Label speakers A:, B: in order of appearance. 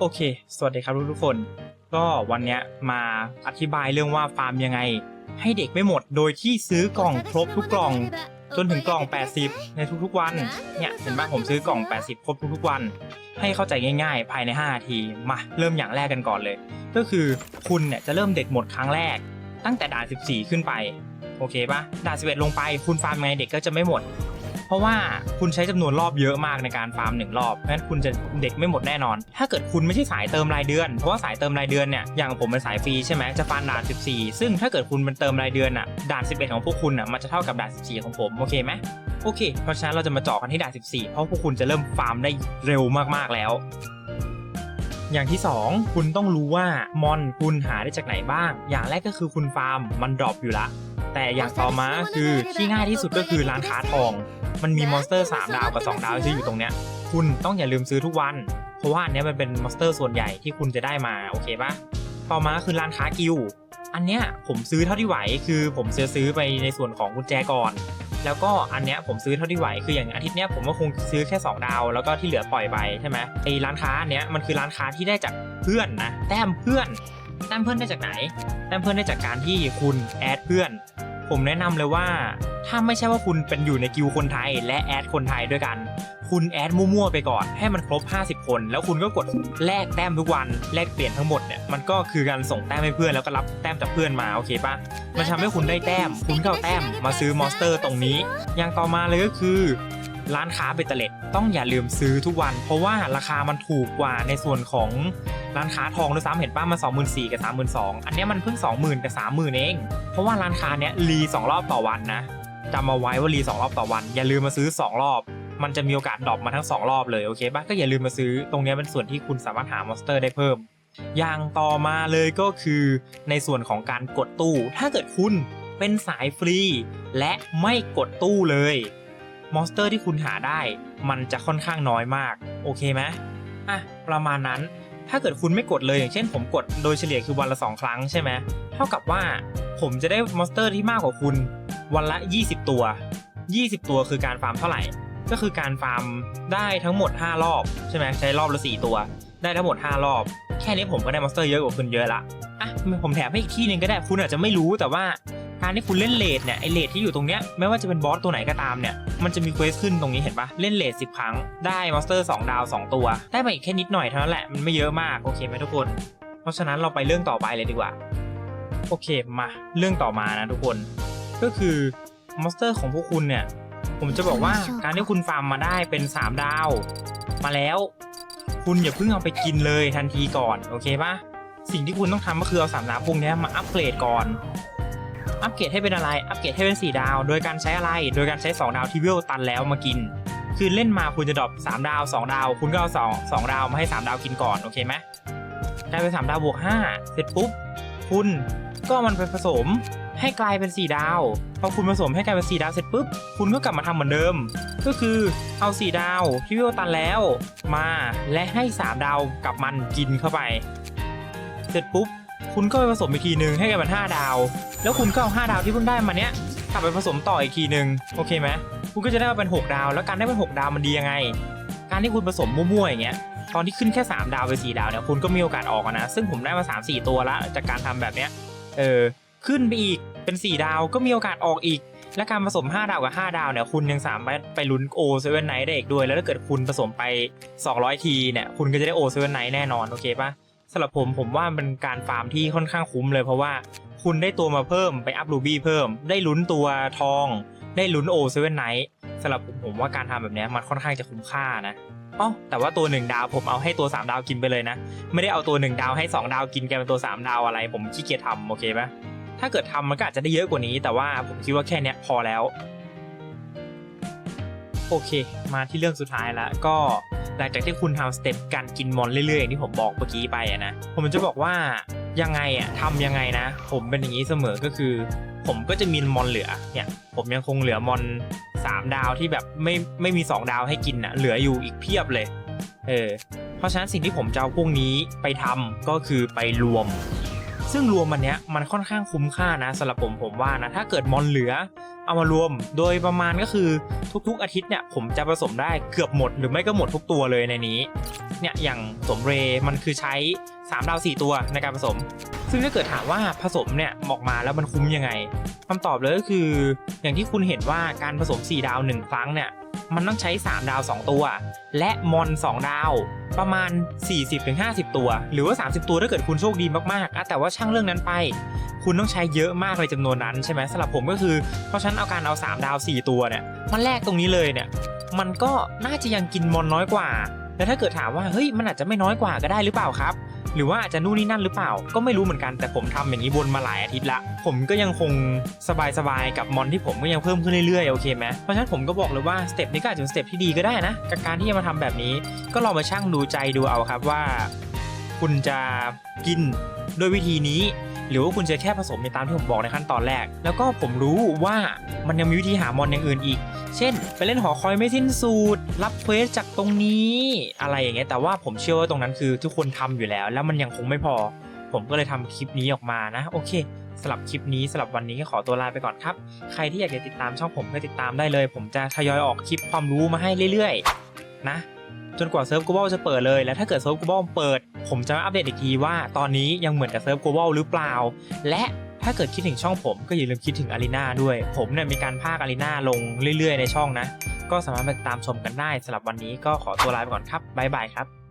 A: โอเค สวัสดีครับทุกๆคน ก็วันเนี้ยมาอธิบายเรื่องว่าฟาร์มยังไง ให้เด็กไม่หมดโดยที่ซื้อกล่องครบทุกกล่อง จนถึงกล่อง 80 ในทุกๆวัน เนี่ยเห็นป่ะผมซื้อกล่อง 80 ครบทุกๆวัน ให้เข้าใจง่ายๆ ภายใน5นาที มาเริ่มอย่างแรกกันก่อนเลย ก็คือคุณเนี่ยจะเริ่มเด็กหมดครั้งแรก ตั้งแต่ด่าน 14 ขึ้นไป โอเคปะด่าน 11 ลงไป คุณฟาร์มยังไงเด็กก็จะไม่หมด เพราะว่าคุณใช้จำนวนรอบเยอะมากในการฟาร์มหนึ่งรอบเพราะฉะนั้นคุณจะเด็กไม่หมดแน่นอน ถ้าเกิดคุณไม่ใช่สายเติมรายเดือน เพราะว่าสายเติมรายเดือนเนี่ยอย่างผมเป็นสายฟรีใช่ไหมจะฟาร์มด่าน 14 ซึ่งถ้าเกิดคุณเป็นเติมรายเดือนอะด่าน 11 ของพวกคุณอะมันจะเท่ากับด่าน 14 ของผมโอเคไหมโอเค เพราะฉะนั้นเราจะมาเจาะกันที่ด่าน 14 เพราะพวกคุณจะเริ่มฟาร์มได้เร็วมากๆแล้ว อย่างที่ 2 คุณต้องรู้ว่ามอนคุณหาได้จากไหนบ้าง อย่างแรกก็คือคุณฟาร์มมันดรอปอยู่ละ แต่อย่างต่อมาคือที่ง่ายที่สุดก็คือร้านค้าทอง มันมีมอนสเตอร์ 3 ดาวกับ 2 ดาวที่อยู่ตรงเนี้ย คุณต้องอย่าลืมซื้อทุกวัน เพราะว่าอันเนี้ยมันเป็นมอนสเตอร์ส่วนใหญ่ที่คุณจะได้มาโอเคปะต่อมาคือร้านค้ากิลอันเนี้ยผมซื้อเท่าที่ไหวคือผมซื้อซื้อไปในส่วนของกุญแจก่อน แล้วก็อันเนี้ยผมซื้อเท่าที่ไหวคืออย่างอาทิตย์เนี้ยผมก็คงซื้อแค่ 2 ดาว แล้วก็ที่เหลือปล่อยไปใช่ไหมไอ้ร้านค้าอันเนี้ยมันคือร้านค้าที่ได้จากเพื่อนนะแต้มเพื่อนแต้มเพื่อนได้จากไหนแต้มเพื่อนได้จากการที่คุณแอดเพื่อน ผมแนะนำเลยว่าถ้าไม่ใช่ว่าคุณเป็นอยู่ในกิวคนไทย และแอดคนไทยด้วยกันคุณแอดมั่วๆไปก่อนให้มันครบ 50 คน แล้วคุณก็กดแลกแต้มทุกวันแลกเปลี่ยนทั้งหมดเนี่ยมันก็คือการส่งแต้มให้เพื่อนแล้วก็รับแต้มจากเพื่อนมาโอเคปะมันทำให้คุณได้แต้ม คุณก็เอาแต้มมาซื้อมอนสเตอร์ตรงนี้ อย่างต่อมาเลยก็คือร้านค้าเบตเตอร์เล็ตต้องอย่าลืมซื้อทุกวัน เพราะว่าราคามันถูกกว่าในส่วนของร้านค้าทองด้วยซ้ำเห็นป้ามันสองหมื่นสี่กับสามหมื่นสองอันเนี้ยมันเพิ่งสองหมื่นกับสามหมื่นเอง เพราะว่าร้านค้าเนี้ยรีสองรอบต่อวันนะจำมาไว้ว่ารีสองรอบต่อวัน อย่าลืมมาซื้อสองรอบ มันจะมีโอกาสดรอปมาทั้งสองรอบเลยโอเคป่ะก็อย่าลืมมาซื้อตรงนี้เป็นส่วนที่คุณสามารถหามอนสเตอร์ได้เพิ่ม อย่างต่อมาเลยก็คือในส่วนของการกดตู้ ถ้าเกิดคุณเป็นสายฟรี และไม่กดตู้เลยมอนสเตอร์ที่คุณหาได้ มันจะค่อนข้างน้อยมาก โอเคไหมอะประมาณนั้นถ้าเกิดคุณไม่กดเลยอย่างเช่นผมกดโดยเฉลี่ยคือวันละ 2 ครั้งใช่ไหมเท่ากับว่าผมจะได้มอนสเตอร์ที่มากกว่าคุณ วันละ 20 ตัว 20 ตัวคือการฟาร์มเท่าไหร่ ก็คือการฟาร์มได้ทั้งหมด 5 รอบใช่ไหมใช้รอบละ4ตัว ได้ทั้งหมด 5 รอบ แค่นี้ผมก็ได้มอนสเตอร์เยอะกว่าคุณเยอะละอะผมแถมให้อีกที่หนึ่งก็ได้คุณอาจจะไม่รู้แต่ว่าการที่คุณเล่นเลดเนี่ยไอเลดที่อยู่ตรงเนี้ยไม่ว่าจะเป็นบอสตัวไหนก็ตามเนี่ยมันจะมีเควสขึ้นตรงนี้เห็นปะเล่นเลดสิบครั้งได้มอนสเตอร์2ดาว 2 ตัว ได้มาอีกแค่นิดหน่อยเท่านั้นแหละมันไม่เยอะมากโอเคไหมทุกคน เพราะฉะนั้นเราไปเรื่องต่อไปเลยดีกว่าโอเคมาเรื่องต่อมานะทุกคน ก็คือมอนสเตอร์ของพวกคุณเนี่ย ผมจะบอกว่าการที่คุณฟาร์มมาได้เป็น 3 ดาว มาแล้ว คุณอย่าเพิ่งเอาไปกินเลยทันทีก่อนโอเคปะสิ่งที่คุณต้องทำก็คือเอาสามดาวพวกนี้มาอัปเกรดก่อน อัปเกรดให้เป็นอะไร อัปเกรดให้เป็น 4 ดาว โดยการใช้อะไร โดยการใช้ 2 ดาวที่เวลตันแล้วมากิน คือเล่นมาคุณจะดรอป3ดาว 2 ดาว คุณก็เอา2 2ดาวมาให้ 3 ดาวกินก่อนโอเคไหมได้ไป3ดาวบวก5เสร็จปุ๊บคุณก็มันไปผสม ให้กลายเป็น 4 ดาว พอคุณผสมให้กลายเป็น 4 ดาวเสร็จปุ๊บ คุณก็กลับมาทำเหมือนเดิม ก็คือเอา 4 ดาวที่เวตันแล้ว มาและให้ 3 ดาวกับมันกินเข้าไป เสร็จปุ๊บ คุณก็ไปผสมอีกทีหนึ่งให้กลายเป็น 5 ดาว แล้วคุณก็เอา 5 ดาวที่เพิ่งได้มาเนี้ยกลับไปผสมต่ออีกทีหนึ่งโอเคไหมคุณก็จะได้มาเป็น 6 ดาว แล้วการได้เป็น 6 ดาวมันดียังไง การที่คุณผสมมั่วๆอย่างเงี้ยตอนที่ขึ้นแค่ 3 ดาวไป4ดาวเนี่ยคุณก็มีโอกาสออกนะ ซึ่งผมได้มา 3 4 ตัวละจากการทำแบบเนี้ยเออ ขึ้นไปอีกเป็น 4 ดาวก็มีโอกาสออกอีก และการผสม 5 ดาวกับ 5 ดาวเนี่ยคุณยังสามารถไปลุ้นโอเซเว่นไนท์ได้อีกด้วย แล้วถ้าเกิดคุณผสมไป 200 ทีเนี่ยคุณก็จะได้โอเซเว่นไนท์แน่นอนโอเคปะสำหรับผมผมว่ามันเป็นการฟาร์มที่ค่อนข้างคุ้มเลยเพราะว่าคุณได้ตัวมาเพิ่มไปอัพรูบี้เพิ่ม ได้ลุ้นตัวทอง ได้ลุ้นโอเซเว่นไนท์สำหรับผมผมว่าการทำแบบนี้มันค่อนข้างจะคุ้มค่านะอ๋อแต่ว่าตัวหนึ่งดาวผมเอาให้ตัว 3 ดาวกินไปเลยนะ ไม่ได้เอาตัวหนึ่งดาวให้ 2 ดาวกินแกลายเป็นตัว 3 ดาวอะไร ผมขี้เกียจทำโอเคปะ ถ้าเกิดทำมันก็อาจจะได้เยอะกว่านี้ แต่ว่าผมคิดว่าแค่เนี้ยพอแล้ว โอเค มาที่เรื่องสุดท้ายล้วก็หลังจากที่คุณทำสเต็ปการกินมอนเรื่อยๆอย่างที่ผมบอกเมื่อกี้ไปอะนะผมจะบอกว่ายังไงอะทำยังไงนะ ผมเป็นอย่างนี้เสมอก็คือ ผมก็จะมีมอนเหลือเนี่ยผมยังคงเหลือมอน3 ดาวที่แบบไม่ไม่มี 2 ดาวให้กินอะเหลืออยู่อีกเพียบเลยเออเพราะฉะนั้นสิ่งที่ผมจะเอาพวกนี้ไปทำก็คือไปรวม ซึ่งรวมมันเนี้ยมันค่อนข้างคุ้มค่านะสำหรับผมผมว่านะถ้าเกิดมอนเหลือ เอามารวมโดยประมาณก็คือทุกๆอาทิตย์เนี่ยผมจะผสมได้เกือบหมดหรือไม่ก็หมดทุกตัวเลยในนี้เนี่ยอย่างสมเรมันคือใช้3ดาว4ตัวในการผสม ซึ่งถ้าเกิดถามว่าผสมเนี่ยออกมาแล้วมันคุ้มยังไงคำตอบเลยก็คืออย่างที่คุณเห็นว่าการผสม 4 ดาว 1 ครั้งเนี่ย มันต้องใช้ 3 ดาว 2 ตัว และมอน 2 ดาว ประมาณ 40-50 ตัว หรือว่า 30 ตัวถ้าเกิดคุณโชคดีมากๆแต่ว่าช่างเรื่องนั้นไป คุณต้องใช้เยอะมากในจำนวนนั้นใช่ไหมสำหรับผมก็คือ เพราะฉันเอาการเอา 3 ดาว 4 ตัวเนี่ยมันแลกตรงนี้เลยเนี่ย มันก็น่าจะยังกินมอนน้อยกว่าแต่ถ้าเกิดถามว่าเฮ้ยมันอาจจะไม่น้อยกว่าก็ได้หรือเปล่าครับ หรือว่าอาจจะนู่นนี่นั่นหรือเปล่า ก็ไม่รู้เหมือนกันแต่ผมทำอย่างนี้วนมาหลายอาทิตย์ละ ผมก็ยังคงสบายๆกับมอนที่ผมก็ยังเพิ่มขึ้นเรื่อยๆโอเคไหมเพราะฉะนั้นผมก็บอกเลยว่าสเต็ปนี้ก็อาจจะเป็นสเต็ปที่ดีก็ได้นะกับการที่จะมาทำแบบนี้ ก็ลองมาชั่งดูใจดูเอาครับว่า คุณจะกินด้วยวิธีนี้ หรือว่าคุณจะแค่ผสมในตามที่ผมบอกในขั้นตอนแรก แล้วก็ผมรู้ว่ามันยังมีวิธีหามอนอย่างอื่นอีก เช่น ไปเล่นหอคอยไม่สิ้นสุดรับเควสจากตรงนี้อะไรอย่างเงี้ยแต่ว่าผมเชื่อว่าตรงนั้นคือทุกคนทำอยู่แล้ว แล้วมันยังคงไม่พอ ผมก็เลยทำคลิปนี้ออกมานะ โอเคสำหรับคลิปนี้สำหรับวันนี้ก็ขอตัวลาไปก่อนครับ ใครที่อยากจะติดตามช่องผมก็ติดตามได้เลย ผมจะทยอยออกคลิปความรู้มาให้เรื่อยๆ นะ จนกว่าเซิร์ฟ global จะเปิดเลย และถ้าเกิดเซิร์ฟ global เปิด ผมจะมาอัปเดตอีกทีว่าตอนนี้ยังเหมือนกับเซิร์ฟ global หรือเปล่า และถ้าเกิดคิดถึงช่องผมก็อย่าลืมคิดถึงอารีนาด้วย ผมเนี่ยมีการพากอารีนาลงเรื่อยๆในช่องนะ ก็สามารถไปตามชมกันได้สำหรับวันนี้ก็ขอตัวลาไปก่อนครับบ๊ายบายครับ